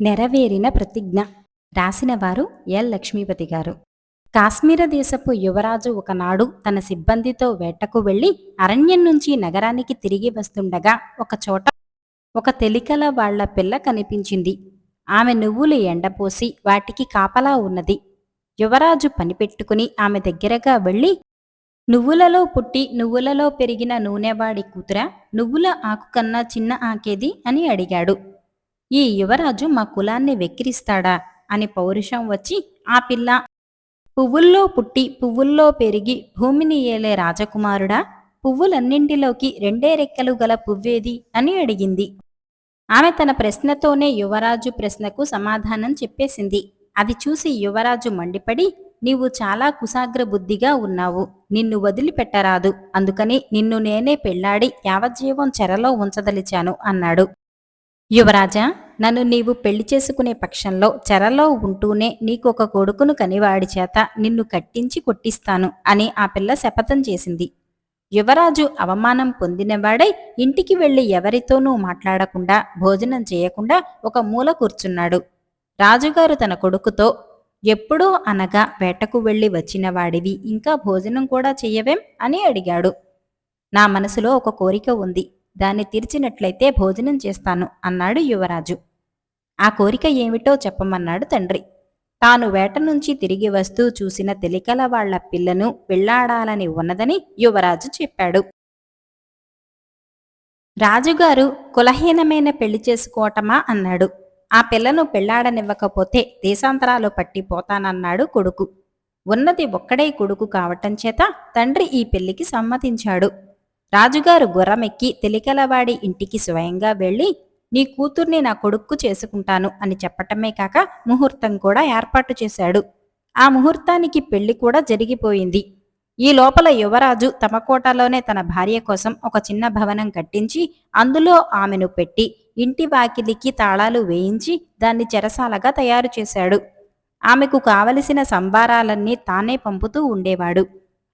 నెరవేరిన ప్రతిజ్ఞ రాసినవారు ఎల్. లక్ష్మీపతి గారు. కాశ్మీర దేశపు యువరాజు ఒకనాడు తన సిబ్బందితో వేటకు వెళ్ళి అరణ్యం నుంచి నగరానికి తిరిగి వస్తుండగా ఒకచోట ఒక తెలికల వాళ్ళ పిల్ల కనిపించింది. ఆమె నువ్వులు ఎండపోసి వాటికి కాపలా ఉన్నది. యువరాజు పనిపెట్టుకుని ఆమె దగ్గరగా వెళ్ళి నువ్వులలో పుట్టి నువ్వులలో పెరిగిన నూనెవాడి కూతురా నువ్వుల ఆకు కన్నా చిన్న ఆకేది? అని అడిగాడు. ఈ యువరాజు మా కులాన్ని వెక్కిరిస్తాడా? అని పౌరుషం వచ్చి ఆ పిల్ల పువ్వుల్లో పుట్టి పువ్వుల్లో పెరిగి భూమిని ఏలే రాజకుమారుడా? పువ్వులన్నింటిలోకి రెండే రెక్కలు గల పువ్వేది? అని అడిగింది. ఆమె తన ప్రశ్నతోనే యువరాజు ప్రశ్నకు సమాధానం చెప్పేసింది. అది చూసి యువరాజు మండిపడి నీవు చాలా కుశాగ్ర బుద్ధిగా ఉన్నావు. నిన్ను వదిలిపెట్టరాదు. అందుకని నిన్ను నేనే పెళ్ళాడి యావజ్జీవం చెరలో ఉంచదలిచాను అన్నాడు. యువరాజా నన్ను నీవు పెళ్ళి చేసుకునే పక్షంలో చెరలో ఉంటూనే నీకొక కొడుకును కనివాడి చేత నిన్ను కట్టించి కొట్టిస్తాను అని ఆ పిల్ల శపథం చేసింది. యువరాజు అవమానం పొందినవాడై ఇంటికి వెళ్ళి ఎవరితోనూ మాట్లాడకుండా భోజనం చేయకుండా ఒక మూల కూర్చున్నాడు. రాజుగారు తన కొడుకుతో ఎప్పుడో అనగా వేటకు వెళ్ళి వచ్చిన వాడివి ఇంకా భోజనం కూడా చెయ్యవేం? అని అడిగాడు. నా మనసులో ఒక కోరిక ఉంది. దాన్ని తీర్చినట్లయితే భోజనం చేస్తాను అన్నాడు యువరాజు. ఆ కోరిక ఏమిటో చెప్పమన్నాడు తండ్రి. తాను వేట నుంచి తిరిగి వస్తూ చూసిన తెలికల వాళ్ళ పిల్లను పెళ్ళాడాలని ఉన్నదని యువరాజు చెప్పాడు. రాజుగారు కులహీనమైన పెళ్ళి చేసుకోవటమా అన్నాడు. ఆ పిల్లను పెళ్ళాడనివ్వకపోతే దేశాంతరాలు పట్టిపోతానన్నాడు కొడుకు. ఉన్నది ఒక్కడే కొడుకు కావటం చేత తండ్రి ఈ పెళ్ళికి సమ్మతించాడు. రాజుగారు గుర్రమెక్కి తెలికలవాడి ఇంటికి స్వయంగా వెళ్ళి నీ కూతుర్ని నా కొడుక్కు చేసుకుంటాను అని చెప్పటమే కాక ముహూర్తం కూడా ఏర్పాటు చేశాడు. ఆ ముహూర్తానికి పెళ్ళి కూడా జరిగిపోయింది. ఈ లోపల యువరాజు తమ కోటలోనే తన భార్య కోసం ఒక చిన్న భవనం కట్టించి అందులో ఆమెను పెట్టి ఇంటి వాకిలికి తాళాలు వేయించి దాన్ని చెరసాలగా తయారు చేశాడు. ఆమెకు కావలసిన సంబారాలన్నీ తానే పంపుతూ ఉండేవాడు.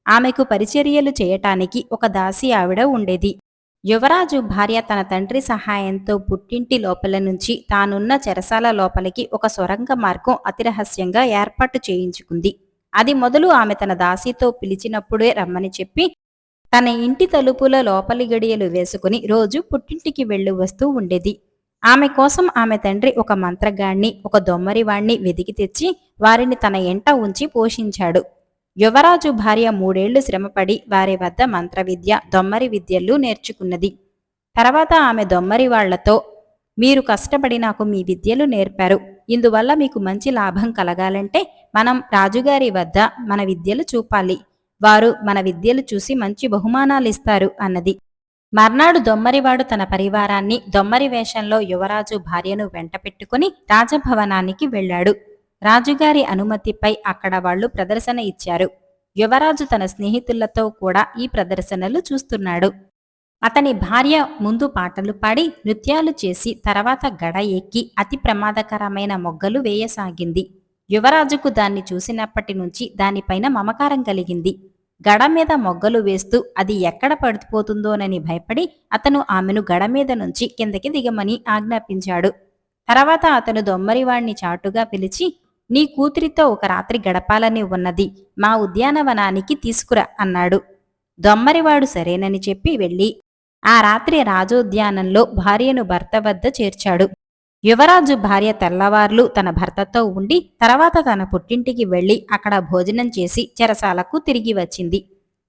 ఆమెకు పరిచర్యలు చేయటానికి ఒక దాసి ఆవిడ ఉండేది. యువరాజు భార్య తన తండ్రి సహాయంతో పుట్టింటి లోపల నుంచి తానున్న చెరసాల లోపలికి ఒక సొరంగ మార్గం అతిరహస్యంగా ఏర్పాటు చేయించుకుంది. అది మొదలు ఆమె తన దాసితో పిలిచినప్పుడే రమ్మని చెప్పి తన ఇంటి తలుపుల లోపలి గడియలు వేసుకుని రోజు పుట్టింటికి వెళ్ళి వస్తూ ఉండేది. ఆమె కోసం ఆమె తండ్రి ఒక మంత్రగాణ్ణి ఒక దొమ్మరివాణ్ణి వెదికి తెచ్చి వారిని తన ఎంట ఉంచి పోషించాడు. యువరాజు భార్య మూడేళ్ళు శ్రమపడి వారి వద్ద మంత్రవిద్య దొమ్మరి విద్యలు నేర్చుకున్నది. తర్వాత ఆమె దొమ్మరి వాళ్ళతో మీరు కష్టపడి నాకు మీ విద్యలు నేర్పారు. ఇందువల్ల మీకు మంచి లాభం కలగాలంటే మనం రాజుగారి వద్ద మన విద్యలు చూపాలి. వారు మన విద్యలు చూసి మంచి బహుమానాలు ఇస్తారు అన్నది. మర్నాడు దొమ్మరివాడు తన పరివారాన్ని దొమ్మరి వేషంలో యువరాజు భార్యను వెంట పెట్టుకుని రాజభవనానికి వెళ్ళాడు. రాజుగారి అనుమతిపై అక్కడ వాళ్ళు ప్రదర్శన ఇచ్చారు. యువరాజు తన స్నేహితులతో కూడా ఈ ప్రదర్శనలు చూస్తున్నాడు. అతని భార్య ముందు పాటలు పాడి నృత్యాలు చేసి తర్వాత గడ ఎక్కి అతి ప్రమాదకరమైన మొగ్గలు వేయసాగింది. యువరాజుకు దాన్ని చూసినప్పటి నుంచి దానిపైన మమకారం కలిగింది. గడ మీద మొగ్గలు వేస్తూ అది ఎక్కడ పడిపోతుందోనని భయపడి అతను ఆమెను గడ మీద నుంచి కిందకి దిగమని ఆజ్ఞాపించాడు. తర్వాత అతను దొమ్మరివాణ్ణి చాటుగా పిలిచి నీ కూతురితో ఒక రాత్రి గడపాలని ఉన్నది. మా ఉద్యానవనానికి తీసుకురా అన్నాడు. దొమ్మరివాడు సరేనని చెప్పి వెళ్ళి ఆ రాత్రి రాజోద్యానంలో భార్యను భర్త వద్ద చేర్చాడు. యువరాజు భార్య తెల్లవార్లు తన భర్తతో ఉండి తర్వాత తన పుట్టింటికి వెళ్ళి అక్కడ భోజనం చేసి చెరసాలకు తిరిగి వచ్చింది.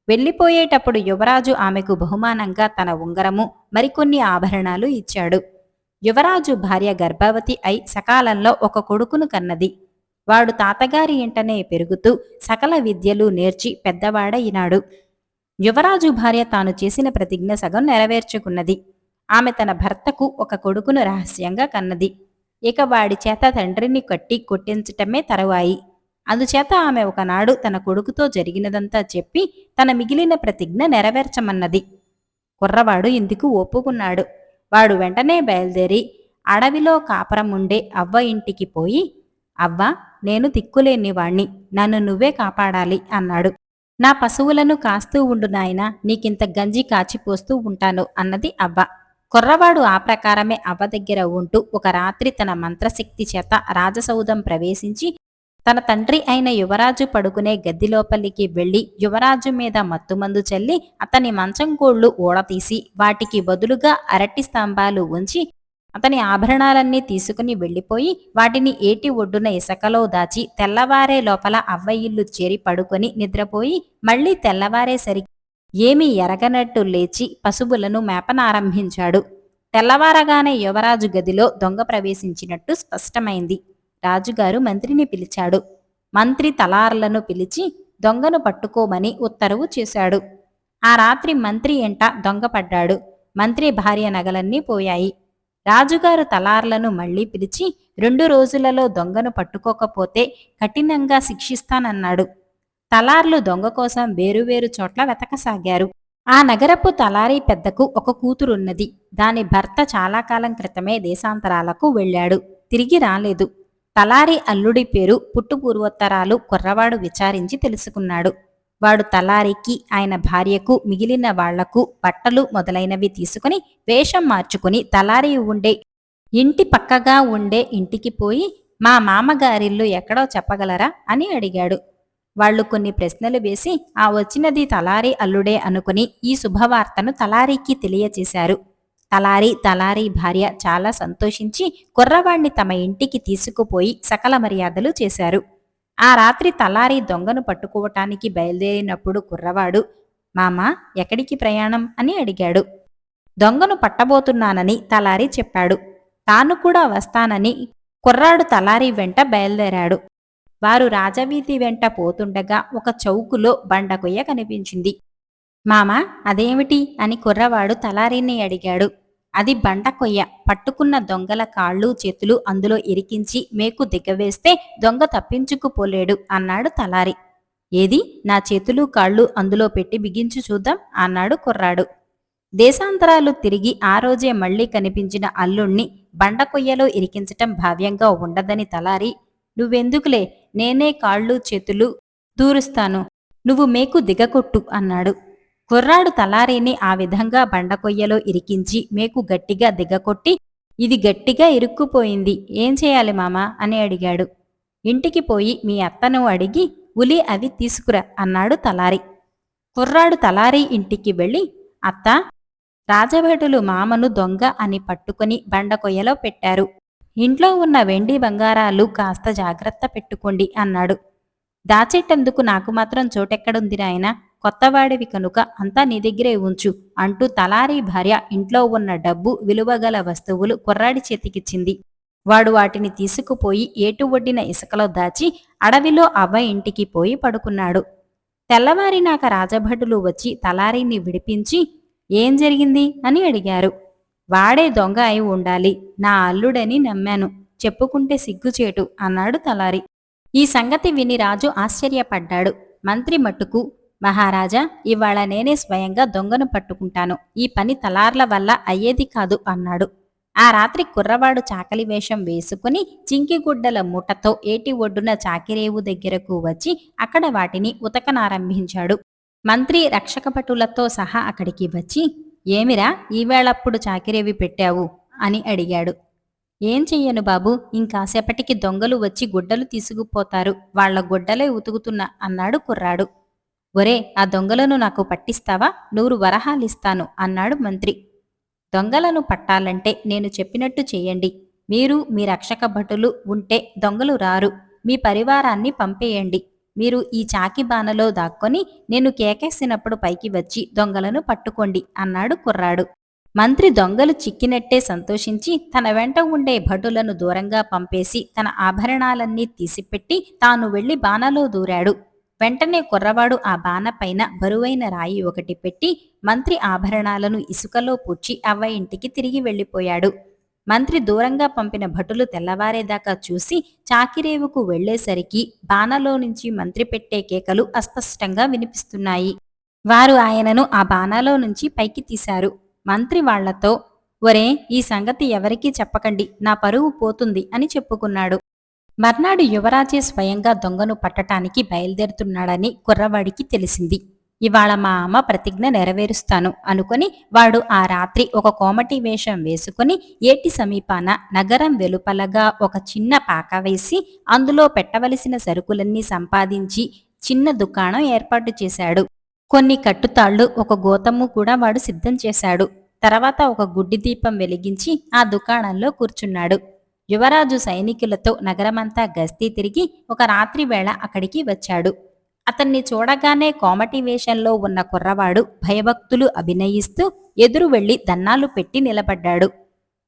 వెళ్ళిపోయేటప్పుడు యువరాజు ఆమెకు బహుమానంగా తన ఉంగరము మరికొన్ని ఆభరణాలు ఇచ్చాడు. యువరాజు భార్య గర్భవతి అయి సకాలంలో ఒక కొడుకును కన్నది. వాడు తాతగారి ఇంటనే పెరుగుతూ సకల విద్యలు నేర్చి పెద్దవాడయినాడు. యువరాజు భార్య తాను చేసిన ప్రతిజ్ఞ సగం నెరవేర్చుకున్నది. ఆమె తన భర్తకు ఒక కొడుకును రహస్యంగా కన్నది. ఇక వాడి చేత తండ్రిని కట్టి కొట్టించటమే తరువాయి. అందుచేత ఆమె ఒకనాడు తన కొడుకుతో జరిగినదంతా చెప్పి తన మిగిలిన ప్రతిజ్ఞ నెరవేర్చమన్నది. కుర్రవాడు ఇందుకు ఒప్పుకున్నాడు. వాడు వెంటనే బయలుదేరి అడవిలో కాపురం ఉండే అవ్వ ఇంటికి పోయి అవ్వ నేను దిక్కులేనివాణ్ణి నన్ను నువ్వే కాపాడాలి అన్నాడు. నా పశువులను కాస్తూ ఉండు నాయనా నీకింత గంజి కాచిపోస్తూ ఉంటాను అన్నది అవ్వ. కుర్రవాడు ఆ ప్రకారమే అవ్వ దగ్గర ఉంటూ ఒక రాత్రి తన మంత్రశక్తి చేత రాజసౌధం ప్రవేశించి తన తండ్రి అయిన యువరాజు పడుకునే గద్ది లోపలికి వెళ్ళి యువరాజు మీద మత్తుమందు చల్లి అతని మంచం కోళ్ళు ఊడతీసి వాటికి బదులుగా అరటి స్తంభాలు ఉంచి అతని ఆభరణాలన్నీ తీసుకుని వెళ్ళిపోయి వాటిని ఏటి ఒడ్డున ఇసకలో దాచి తెల్లవారే లోపల అవ్వ ఇల్లు చేరి పడుకొని నిద్రపోయి మళ్ళీ తెల్లవారేసరికి ఏమీ ఎరగనట్టు లేచి పశువులను మేపనారంభించాడు. తెల్లవారగానే యువరాజు గదిలో దొంగ ప్రవేశించినట్టు స్పష్టమైంది. రాజుగారు మంత్రిని పిలిచాడు. మంత్రి తలార్లను పిలిచి దొంగను పట్టుకోమని ఉత్తర్వు చేశాడు. ఆ రాత్రి మంత్రి ఎంట దొంగపడ్డాడు మంత్రి భార్య నగలన్నీ పోయాయి. రాజుగారు తలార్లను మళ్ళీ పిలిచి రెండు రోజులలో దొంగను పట్టుకోకపోతే కఠినంగా శిక్షిస్తానన్నాడు. తలార్లు దొంగ కోసం వేరువేరు చోట్ల వెతకసాగారు. ఆ నగరపు తలారీ పెద్దకు ఒక కూతురున్నది. దాని భర్త చాలా కాలం క్రితమే దేశాంతరాలకు వెళ్ళాడు. తిరిగి రాలేదు. తలారి అల్లుడి పేరు పుట్టుపూర్వోత్తరాలు కుర్రవాడు విచారించి తెలుసుకున్నాడు. వాడు తలారికి ఆయన భార్యకు మిగిలిన వాళ్ళకు బట్టలు మొదలైనవి తీసుకుని వేషం మార్చుకుని తలారి ఉండే ఇంటి పక్కగా ఉండే ఇంటికి పోయి మా మామగారిల్లు ఎక్కడో చెప్పగలరా? అని అడిగాడు. వాళ్ళు కొన్ని ప్రశ్నలు వేసి ఆ వచ్చినది తలారి అల్లుడే అనుకుని ఈ శుభవార్తను తలారీకి తెలియచేశారు. తలారి తలారి భార్య చాలా సంతోషించి కుర్రవాణ్ణి తమ ఇంటికి తీసుకుపోయి సకల మర్యాదలు చేశారు. ఆ రాత్రి తలారి దొంగను పట్టుకోవటానికి బయలుదేరినప్పుడు కుర్రవాడు మామా ఎక్కడికి ప్రయాణం? అని అడిగాడు. దొంగను పట్టబోతున్నానని తలారి చెప్పాడు. తాను కూడా వస్తానని కుర్రాడు తలారి వెంట బయలుదేరాడు. వారు రాజవీధి వెంట పోతుండగా ఒక చౌకులో బండకొయ్య కనిపించింది. మామా అదేమిటి? అని కుర్రవాడు తలారిని అడిగాడు. అది బండ కొయ్య. పట్టుకున్న దొంగల కాళ్ళు చేతులు అందులో ఇరికించి మేకు దిగవేస్తే దొంగ తప్పించుకుపోలేడు అన్నాడు తలారి. ఏది? నా చేతులు కాళ్ళు అందులో పెట్టి బిగించు చూద్దాం అన్నాడు కుర్రాడు. దేశాంతరాలు తిరిగి ఆ రోజే మళ్ళీ కనిపించిన అల్లుణ్ణి బండ కొయ్యలో ఇరికించటం భావ్యంగా ఉండదని తలారి. నువ్వెందుకులే? నేనే కాళ్ళు చేతులు దూరుస్తాను. నువ్వు మేకు దిగకొట్టు అన్నాడు. కుర్రాడు తలారీని ఆ విధంగా బండకొయ్యలో ఇరికించి మేకు గట్టిగా దిగకొట్టి ఇది గట్టిగా ఇరుక్కుపోయింది. ఏం చేయాలి మామా? అని అడిగాడు. ఇంటికి పోయి మీ అత్తను అడిగి ఉలి అవి తీసుకురా అన్నాడు తలారి. కుర్రాడు తలారి ఇంటికి వెళ్ళి అత్త రాజభటులు మామను దొంగ అని పట్టుకుని బండకొయ్యలో పెట్టారు. ఇంట్లో ఉన్న వెండి బంగారాలు కాస్త జాగ్రత్త పెట్టుకోండి అన్నాడు. దాచేటందుకు నాకు మాత్రం చోటెక్కడుంది నాయనా? కొత్తవాడివి కనుక అంతా నీ దగ్గరే ఉంచు అంటూ తలారీ భార్య ఇంట్లో ఉన్న డబ్బు విలువగల వస్తువులు కుర్రాడి చేతికిచ్చింది. వాడు వాటిని తీసుకుపోయి ఏటు ఒడ్డిన ఇసుకలో దాచి అడవిలో అవ్వ ఇంటికి పోయి పడుకున్నాడు. తెల్లవారినాక రాజభటులు వచ్చి తలారీని విడిపించి ఏం జరిగింది? అని అడిగారు. వాడే దొంగ అయి ఉండాలి నా అల్లుడని నమ్మాను చెప్పుకుంటే సిగ్గుచేటు అన్నాడు తలారి. ఈ సంగతి విని రాజు ఆశ్చర్యపడ్డాడు. మంత్రి మట్టుకు మహారాజా ఇవాళ నేనే స్వయంగా దొంగను పట్టుకుంటాను. ఈ పని తలార్ల వల్ల అయ్యేది కాదు అన్నాడు. ఆ రాత్రి కుర్రవాడు చాకలి వేషం వేసుకుని చింకిగుడ్డల మూటతో ఏటి ఒడ్డున చాకిరేవు దగ్గరకు వచ్చి అక్కడ వాటిని ఉతకనారంభించాడు. మంత్రి రక్షకపటులతో సహా అక్కడికి వచ్చి ఏమిరా ఈవేళప్పుడు చాకిరేవి పెట్టావు? అని అడిగాడు. ఏం చెయ్యను బాబు ఇంకాసేపటికి దొంగలు వచ్చి గుడ్డలు తీసుకుపోతారు. వాళ్ళ గుడ్డలే ఉతుకుతున్నా అన్నాడు కుర్రాడు. ఒరే ఆ దొంగలను నాకు పట్టిస్తావా? నూరు వరహాలిస్తాను అన్నాడు మంత్రి. దొంగలను పట్టాలంటే నేను చెప్పినట్టు చేయండి మీరు మీ రక్షక భటులు ఉంటే దొంగలు రారు. మీ పరివారాన్ని పంపేయండి. మీరు ఈ చాకి బాణలో దాక్కొని నేను కేకేసినప్పుడు పైకి వచ్చి దొంగలను పట్టుకోండి అన్నాడు కుర్రాడు. మంత్రి దొంగలు చిక్కినట్టే సంతోషించి తన వెంట ఉండే భటులను దూరంగా పంపేసి తన ఆభరణాలన్నీ తీసిపెట్టి తాను వెళ్ళి బాణలో దూరాడు. వెంటనే కుర్రవాడు ఆ బాణపైన బరువైన రాయి ఒకటి పెట్టి మంత్రి ఆభరణాలను ఇసుకలో పూడ్చి అవ్వ ఇంటికి తిరిగి వెళ్ళిపోయాడు. మంత్రి దూరంగా పంపిన భటులు తెల్లవారేదాకా చూసి చాకిరేవుకు వెళ్ళేసరికి బాణలో నుంచి మంత్రి పెట్టే కేకలు అస్పష్టంగా వినిపిస్తున్నాయి. వారు ఆయనను ఆ బాణలో నుంచి పైకి తీశారు. మంత్రి వాళ్ళతో ఒరే ఈ సంగతి ఎవరికీ చెప్పకండి. నా పరువు పోతుంది అని చెప్పుకున్నాడు. మర్నాడు యువరాజే స్వయంగా దొంగను పట్టటానికి బయలుదేరుతున్నాడని కుర్రవాడికి తెలిసింది. ఇవాళ మా అమ్మ ప్రతిజ్ఞ నెరవేరుస్తాను అనుకుని వాడు ఆ రాత్రి ఒక కోమటి వేషం వేసుకుని ఏటి సమీపాన నగరం వెలుపలగా ఒక చిన్న పాక వేసి అందులో పెట్టవలసిన సరుకులన్నీ సంపాదించి చిన్న దుకాణం ఏర్పాటు చేశాడు. కొన్ని కట్టుతాళ్ళు ఒక గోతము కూడా వాడు సిద్ధం చేశాడు. తర్వాత ఒక గుడ్డి దీపం వెలిగించి ఆ దుకాణంలో కూర్చున్నాడు. యువరాజు సైనికులతో నగరమంతా గస్తీ తిరిగి ఒక రాత్రి వేళ అక్కడికి వచ్చాడు. అతన్ని చూడగానే కోమటి వేషంలో ఉన్న కుర్రవాడు భయభక్తులు అభినయిస్తూ ఎదురు వెళ్ళి దన్నాలు పెట్టి నిలబడ్డాడు.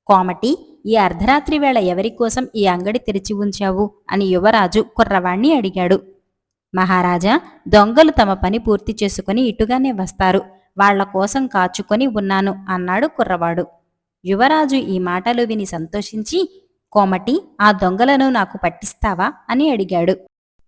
కోమటి ఈ అర్ధరాత్రి వేళ ఎవరి కోసం ఈ అంగడి తెరిచి ఉంచావు? అని యువరాజు కుర్రవాణ్ణి అడిగాడు. మహారాజా దొంగలు తమ పని పూర్తి చేసుకుని ఇటుగానే వస్తారు. వాళ్ళ కోసం కాచుకొని ఉన్నాను అన్నాడు కుర్రవాడు. యువరాజు ఈ మాటలు విని సంతోషించి కోమటి ఆ దొంగలను నాకు పట్టిస్తావా? అని అడిగాడు.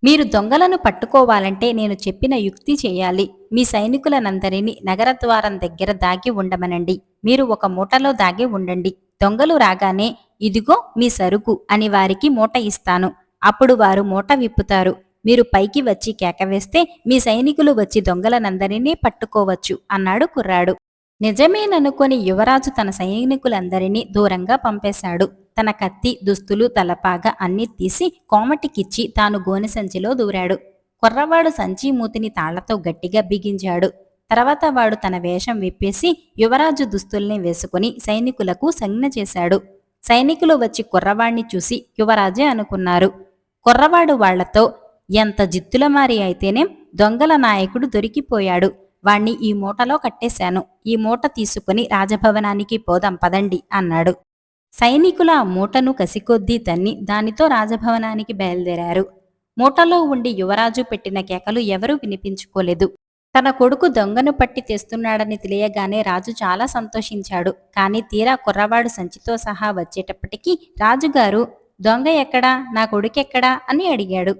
మీరు దొంగలను పట్టుకోవాలంటే నేను చెప్పిన యుక్తి చేయాలి. మీ సైనికులనందరినీ నగర ద్వారం దగ్గర దాగి ఉండమనండి. మీరు ఒక మూటలో దాగి ఉండండి. దొంగలు రాగానే ఇదిగో మీ సరుకు అని వారికి మూట ఇస్తాను. అప్పుడు వారు మూట విప్పుతారు. మీరు పైకి వచ్చి కేకవేస్తే మీ సైనికులు వచ్చి దొంగలనందరినీ పట్టుకోవచ్చు అన్నాడు కుర్రాడు. నిజమేననుకొని యువరాజు తన సైనికులందరినీ దూరంగా పంపేశాడు. తన కత్తి దుస్తులు తలపాగా అన్నీ తీసి కోమటికిచ్చి తాను గోనె సంచిలో దూరాడు. కుర్రవాడు సంచి మూతిని తాళ్ళతో గట్టిగా బిగించాడు. తర్వాత వాడు తన వేషం విప్పేసి యువరాజు దుస్తుల్ని వేసుకుని సైనికులకు సంజ్ఞ చేశాడు. సైనికులు వచ్చి కుర్రవాణ్ణి చూసి యువరాజే అనుకున్నారు. కుర్రవాడు వాళ్ళతో ఎంత జిత్తులమారి అయితేనే దొంగల నాయకుడు దొరికిపోయాడు. వాణ్ణి ఈ మూటలో కట్టేశాను. ఈ మూట తీసుకుని రాజభవనానికి పోదాం పదండి అన్నాడు. సైనికుల ఆ మూటను కసికొద్దీ తన్ని దానితో రాజభవనానికి బయలుదేరారు. మూటలో ఉండి యువరాజు పెట్టిన కేకలు ఎవరూ వినిపించుకోలేదు. తన కొడుకు దొంగను పట్టి తెస్తున్నాడని తెలియగానే రాజు చాలా సంతోషించాడు. కాని తీరా కుర్రవాడు సంచితో సహా వచ్చేటప్పటికీ రాజుగారు దొంగ ఎక్కడా? నా కొడుకెక్కడా? అని అడిగాడు.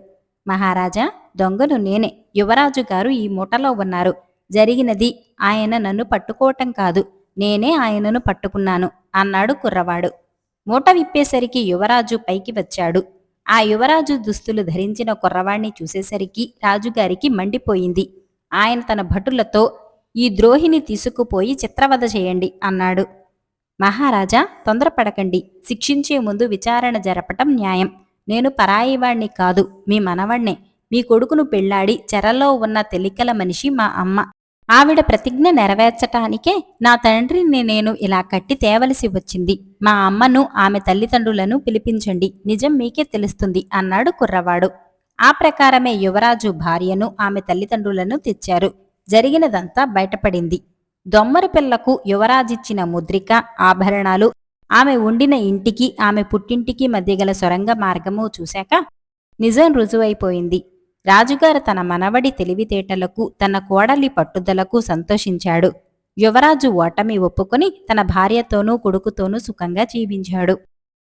మహారాజా దొంగను నేనే. యువరాజు గారు ఈ మూటలో ఉన్నారు. జరిగినది. ఆయన నన్ను పట్టుకోవటం కాదు. నేనే ఆయనను పట్టుకున్నాను అన్నాడు కుర్రవాడు. మూట విప్పేసరికి యువరాజు పైకి వచ్చాడు. ఆ యువరాజు దుస్తులు ధరించిన కుర్రవాణ్ణి చూసేసరికి రాజుగారికి మండిపోయింది. ఆయన తన భటులతో ఈ ద్రోహిని తీసుకుపోయి చిత్రవధ చేయండి అన్నాడు. మహారాజా తొందరపడకండి. శిక్షించే ముందు విచారణ జరపటం న్యాయం. నేను పరాయివాణ్ణి కాదు. మీ మనవణ్ణే. మీ కొడుకును పెళ్ళాడి చెరలో ఉన్న తెలికల మనిషి మా అమ్మ. ఆవిడ ప్రతిజ్ఞ నెరవేర్చటానికే నా తండ్రిని నేను ఇలా కట్టి తేవలసి వచ్చింది. మా అమ్మను ఆమె తల్లిదండ్రులను పిలిపించండి. నిజం మీకే తెలుస్తుంది అన్నాడు కుర్రవాడు. ఆ ప్రకారమే యువరాజు భార్యను ఆమె తల్లిదండ్రులను తెచ్చారు. జరిగినదంతా బయటపడింది. దొమ్మరి పిల్లకు యువరాజిచ్చిన ముద్రిక ఆభరణాలు ఆమె ఉండిన ఇంటికి ఆమె పుట్టింటికి మధ్య గల సొరంగ మార్గము చూశాక నిజం రుజువైపోయింది. రాజుగారు తన మనవడి తెలివితేటలకు తన కోడలి పట్టుదలకు సంతోషించాడు. యువరాజు ఓటమి ఒప్పుకొని తన భార్యతోనూ కొడుకుతోనూ సుఖంగా జీవించాడు.